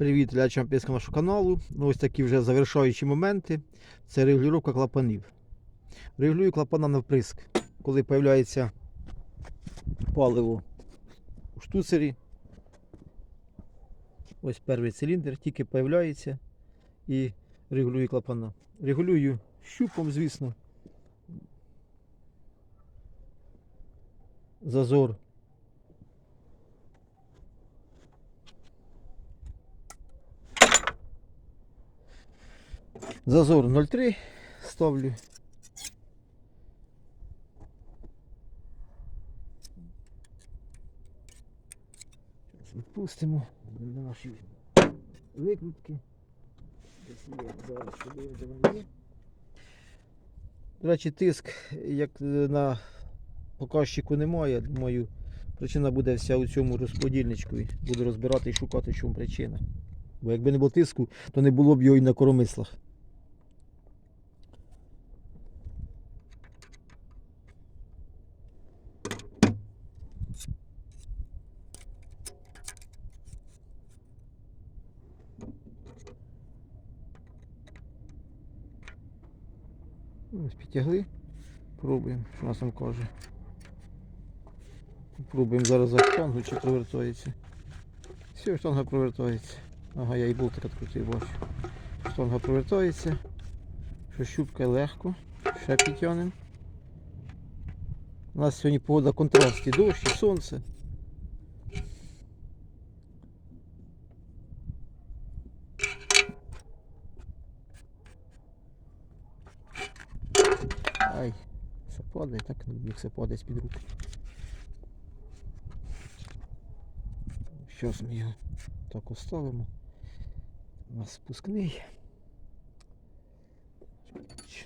Привіт глядачам Піска нашого каналу. Ну, ось такі вже завершаючі моменти. Це регулювання клапанів. Регулюю клапана на вприск. Коли з'являється паливо у штуцері. Ось перший циліндр тільки з'являється і регулюю клапана. Регулюю щупом, звісно. Зазор Зазор 0,3 ставлю. Відпустимо на наші викрутки. До речі, тиск, як на показчику немає, думаю, причина буде вся у цьому розподільничку. Буду розбирати і шукати, в чому причина. Бо якби не було тиску, то не було б його і на коромислах. Ось підтягли. Пробуємо, що нас там каже. Пробуємо зараз за штангу, чи провертається. Все, штанга провертається. Ага, я і болтик відкрутив, бачу. Штанга провертається. Що щупка легко. Ще підтягнемо. У нас сьогодні погода контрасті, дощ і сонце. Ай, все падає, так не все падає з-під рук. Зараз ми його так оставимо. У нас спускний.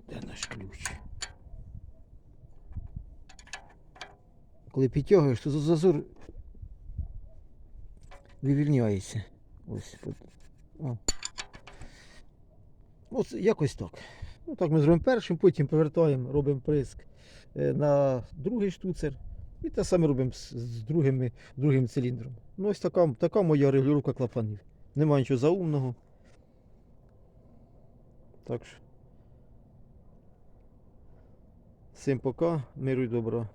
Де наш ключ? Коли підтягуєш, то за- зазор вивільняється. Ось. О. Ось якось так. Ну так ми зробимо першим, потім повертаємо, робимо приск е, на другий штуцер. І те саме робимо з, другими, другим циліндром. Ну ось така, така моя регулювання клапанів. Нема нічого заумного. Так що. Всім пока, миру і добра.